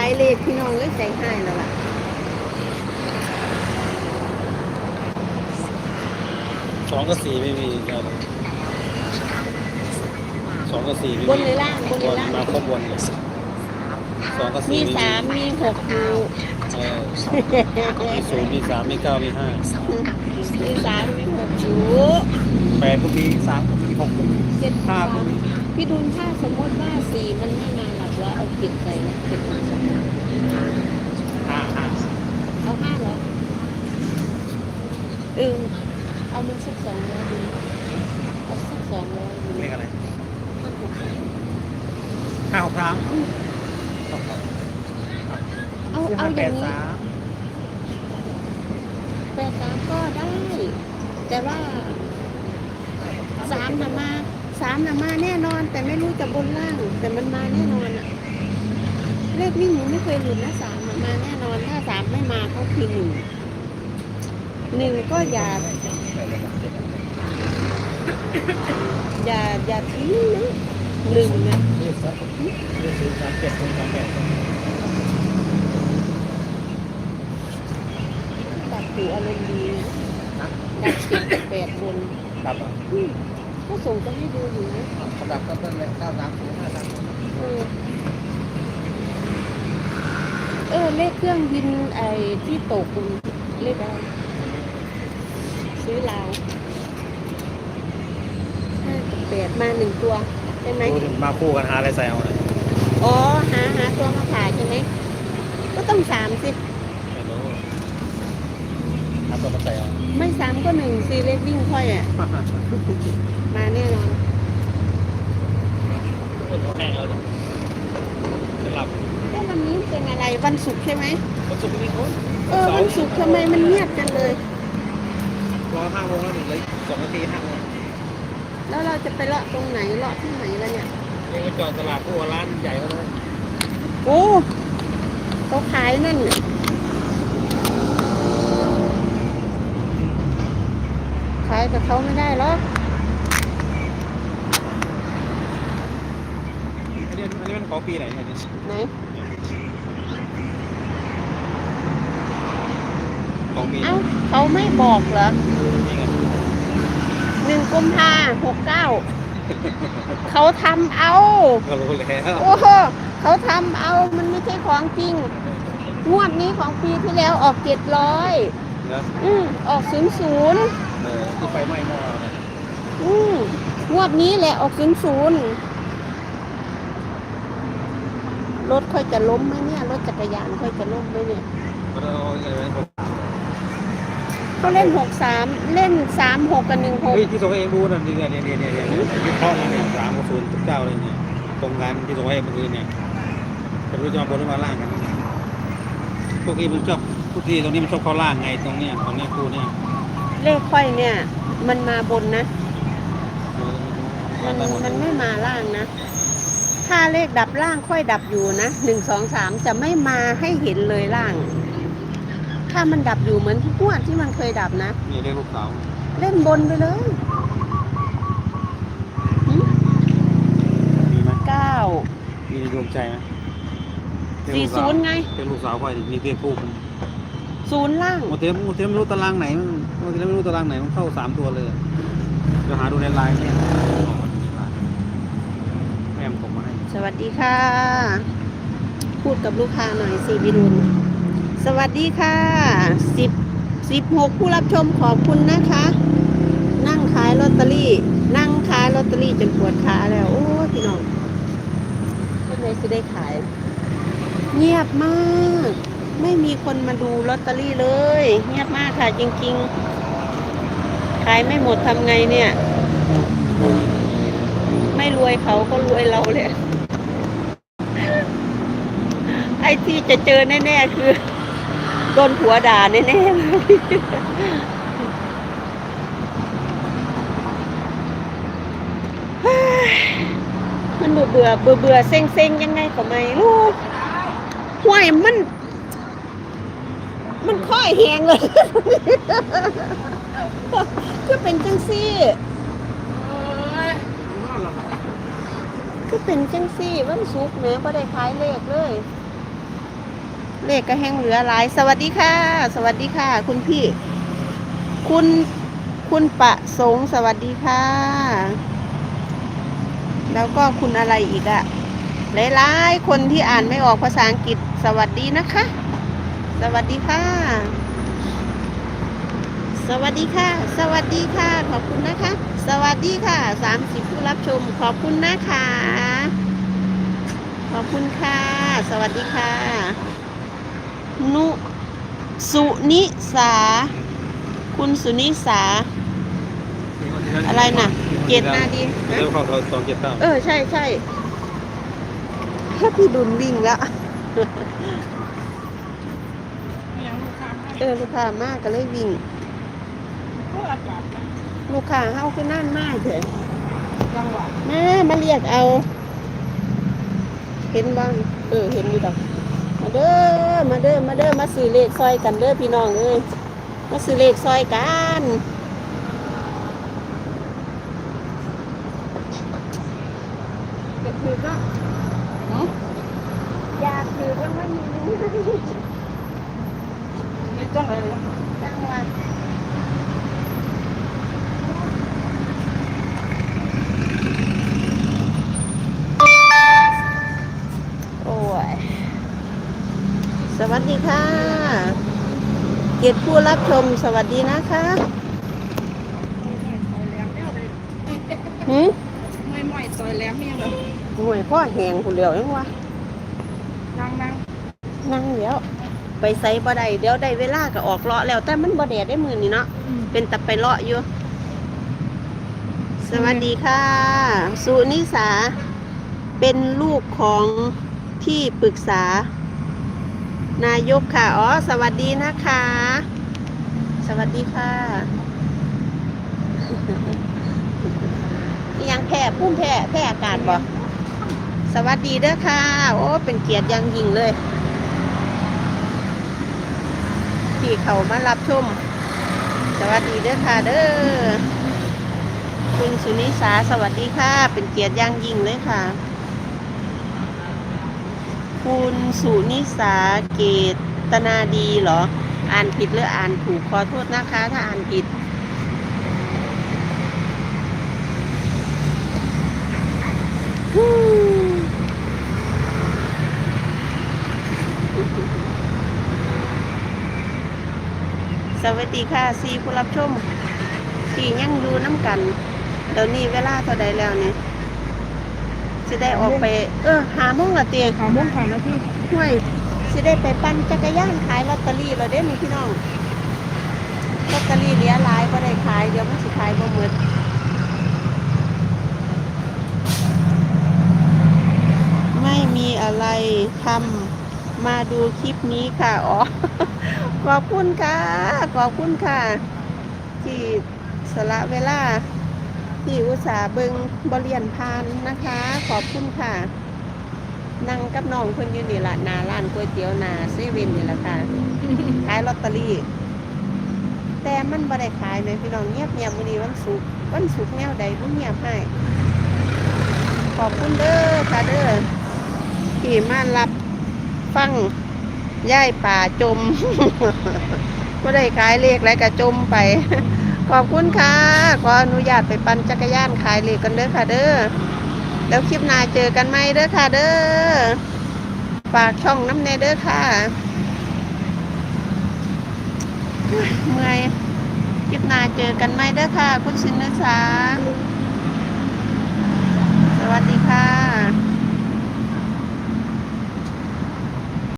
ายเลขพี่น้องเลยใจหายแล้วล่ะสองกับสี่ไม่มีครับสองกับสี่ไม่บมีนหรือล่างบนหบรือนล่าง มาครบบนเลยสองกับมีสี่ไม่สามมีหกอยู่เออมีศูนย์มีสามมีเก้ามีห้ามีสามมีหกอยู่แปดก็มีสามก็มีหกก็มีเจ็ดห้าสามก็มีพี่ดุลถ้าสมมติว่าสี่มันไม่มาหลับแล้ว เอาเก็บใส่นะเก็บมาสองห้าห้าเอาห้าเหรอเออเอามันสักสองร้อยดีเอาสักสองร้อยดีเลขอะไรห้าหกห้าหกสามเอาเอาอย่างนี้แปดสามก็ได้ แต่ว่าสามนะมาสามนะมาแน่นอน แต่ไม่รู้จะบนล่าง แต่มันมาแน่นอนอะ เลขวิ่งหนูไม่เคยหลุดนะสามอะมาแน่นอนถ้าสามไม่มาเขาคือหนึ่งหนึ่งก็อย่า อย่าอย่าทิ้งนะหนึ่งนะเลขสามเลขศูนย์สามเจ็ดศูนย์สามแปดดับหูอารมณ์ดีนะดับเจ็ดกับแปดบนดับอะอืมก็ส่งไปให้ดูอยู่นะเขาดับก็เป็นเลยเก้าสามศูนย์ห้าสามศูนย์ เออเออเลขเครื่องบินไอ้ที่ตกเลขอะไรซื้อลาวห้ากับแปดมาหนึ่งตัวใช่ไหมดูดิมาคู่กันหาอะไรใส่เอาเลยอ๋อหาหาตัวมาขายใช่ไหมก็ต้องสามสิไม่รู้หาตัวมาใส่เอาไม่สามก็หนึ่งซีเลขวิ่งค่อยอะมาแน่นอนแห้งแล้วเนี่ยจะหลับ วันศุกร์ใช่ไหมวันศุกร์มีคนเออวันศุกร์ทำไมมันเงียบจังเลยรอห้าโมงแล้วหนึ่งเลยสองนาทีห้าโมงแล้วเราจะไปเลาะตรงไหนเลาะที่ไหนแล้วเนี่ยเองไปจอดตลาดพวกร้านใหญ่เขาเลยโอ้เขาขายนั่นน่ะขายกับเขาไม่ได้หรอกอันนี้อันนี้มันของปีไหนเนี่ยไหน ของปีเอ้าเขาไม่บอกเหรอนี่ไงหนึ่งกุมภาหกเก้าเขาทำเอาก็รู้แล้วโอ้โหเขาทำเอามันไม่ใช่ของจริง งวดนี้ของปีที่แล้วออกเจ็ดร้อยเนาะอืมออกศูนย์ศูนย์เออที่ไฟไหม้หม้อเนี่ยอืมงวดนี้แหละออกศูนย์ศูนย์รถค่อยจะล้มไหมเนี่ย รถจักรยานค่อยจะล้มไหมเนี่ย ก็เอาอะไรไว้ผม เขาเล่นหกสามเล่นสามหกกับหนึ่งหกเฮ้ยที่ส่งให้เองดูน่ะนี่เนี่ยเนี่ยเนี่ยเนี่ยเนี่ยวิเคราะห์มาเนี่ยสามกับศูนย์ทุกเจ้าเลยเนี่ยตรงกันที่ส่งให้เมื่อคืนเนี่ยจะรู้จะมาบนหรือมาล่างกันพวกนี้มันชอบทุกทีตรงนี้มันชอบเข้าล่างไงตรงเนี้ยตรงเนี้ยคู่เนี่ยเลขค่อยเนี่ย มันมาบนนะ มันมันไม่มาล่างนะ ถ้าเลขดับล่างค่อยดับอยู่นะหนึ่งสองสามจะไม่มาให้เห็นเลยล่าง ถ้ามันดับอยู่เหมือนทุกงวดที่มันเคยดับนะ นี่เรียกลูกสาว เล่นบนไปเลยหึมีไหมเก้ามีในดวงใจไหมเรีสี่กลูกสาศูวนย์ไงเรียกลูกสาวค่อยมีเรียกคู่มันศูนย์ล่าง โมเทมโมเทมไม่รู้ตารางไหนมันโมเทมไม่รู้ตารางไหนมันเข้าสามตัวเลยจะหาดูในไลน์เนี่ยแม่ผมมาให้ สวัสดีค่ะ พูดกับลูกค้าหน่อยสิบิรุณ สวัสดีค่ะสิบสิบหกผู้รับชมขอบคุณนะคะ นั่งขายลอตเตอรี่ นั่งขายลอตเตอรี่จนปวดขาแล้ว โอ้พี่น้องทำไมจะได้ขาย เงียบมาก ไม่มีคนมาดูลอตเตอรี่เลย เงียบมากค่ะจริง ๆ ขายไม่หมดทำไงเนี่ย ไม่รวยเขาก็รวยเราเลยไอ้ที่จะเจอแน่ ๆ คือ ดนผัวด่าแน่ๆเลยมันเบื่อเบื่อเบื่อเบื่อเซ็งเซ็งยังไงก็ไม่รู้ห่วยมัน มันค่อยแหงเลยก็เป็นจังซี่ก็เป็นจังซี่วันศุกแหม่บ่ได้ขายเลขเลย เลขก็แห้งเหลือหลาย สวัสดีค่ะ สวัสดีค่ะ คุณพี่ คุณคุณประสงค์สวัสดีค่ะ แล้วก็คุณอะไรอีกอะหลายๆคนที่อ่านไม่ออกภาษาอังกฤษสวัสดีนะคะ สวัสดีค่ะ สวัสดีค่ะ สวัสดีค่ะ ขอบคุณนะคะ สวัสดีค่ะสามสิบผู้รับชม ขอบคุณนะคะ ขอบคุณค่ะ สวัสดีค่ะ นุสุนิสา คุณสุนิสา อะไรน่ะเจ็ดนาดีนะเดี๋ยวเข้าสองเจ็ดเก้าเออ ใช่ใช่ถ้าพี่ดุลวิ่งแล้วเออลูกค้ามากก็เลยวิ่ง ลูกค้าเฮาคือนั่นมากเถอะจังหวะมามาเรียกเอา เห็นบ้างเออ เห็นอยู่ดอก มาเด้อ มาเด้อ มาเด้อ มาซื้อเลขซอยกันเด้อพี่น้องเอ้ย มาซื้อเลขซอยกันเด็กคือก็อยากคือก็ไม่มีนี่จังเลยจังหวะโอ้ย สวัสดีค่ะ เกียรติผู้รับชมสวัสดีนะคะหืมไม่ไม่ซอยแหลมเนี่ยเหรอหน่วยพ่อแหงผู้เหลียวยังวะนั่งนั่งนั่งเดี๋ยว ไปใส่บ่ได้เดี๋ยวได้เวลาก็ออกเลาะแล้ว แต่มันบ่แดดได้มือนี่เนาะเป็นตะไปเลาะอยู่ สวัสดีค่ะ สุนิสา เป็นลูกของที่ปรึกษา นายกค่ะ อ๋อ สวัสดีนะคะ สวัสดีค่ะยังแพ้พุ่มแพ้แพ้อากาศบ่สวัสดีเด้อค่ะ โอ้ เป็นเกียรติยังยิ่งเลย ที่เขามารับชม สวัสดีเด้อค่ะเด้อ คุณสุนิสา สวัสดีค่ะ เป็นเกียรติย่างยิ่งเลยค่ะ คุณสุนิสาเกตนาดีเหรอ อ่านผิดหรืออ่านถูกขอโทษนะคะ ถ้าอ่านผิด สวัสดีค่ะซีผู้รับชม ที่ยังอยู่น้ำกัน เดี๋ยวนี้เวลาเท่าใดแล้วเนี่ย จะได้ออกไป เออหาโมงละเตียงขาม่งผ่านแล้วพี่ห่วยจะได้ไปปั่นจักรยานขายลอตเตอรี่แล้วเด้นี่พี่น้องลอตเตอรี่เหลือหลายก็ได้ขายเดี๋ยวมันสิขายบ่หมดไม่มีอะไรทำมาดูคลิปนี้ค่ะอ๋อขอบคุณค่ะขอบคุณค่ะ ที่สละเวลา ที่อุตส่าห์เบิงบริเรียนพานนะคะ ขอบคุณค่ะ นั่งกับน้องเพิ่นอยู่นี่ละหนาร้านก๋วยเตี๋ยวหนาเซเว่นนี่แหละค่ะ ขายลอตเตอรี่ แต่มันบ่ได้ขายเลยพี่น้องเงียบเงียบมื้อนี้วันศุกร์วันศุกร์แนวใดบ่เงียบให้ ขอบคุณเด้อค่ะเด้อที่มารับฟังย่ายป่าจมบ่ได้ขายเลขแล้วก็จมไป ขอบคุณค่ะ ขออนุญาตไปปั่นจักรยานขายเลขกันเด้อค่ะเด้อแล้วคลิปหน้าเจอกันไหมเด้อค่ะเด้อฝากช่องน้ำเนเด้อค่ะเมื่อยคลิปหน้าเจอกันไหมเด้อค่ะ คุณสินนสาสวัสดีค่ะ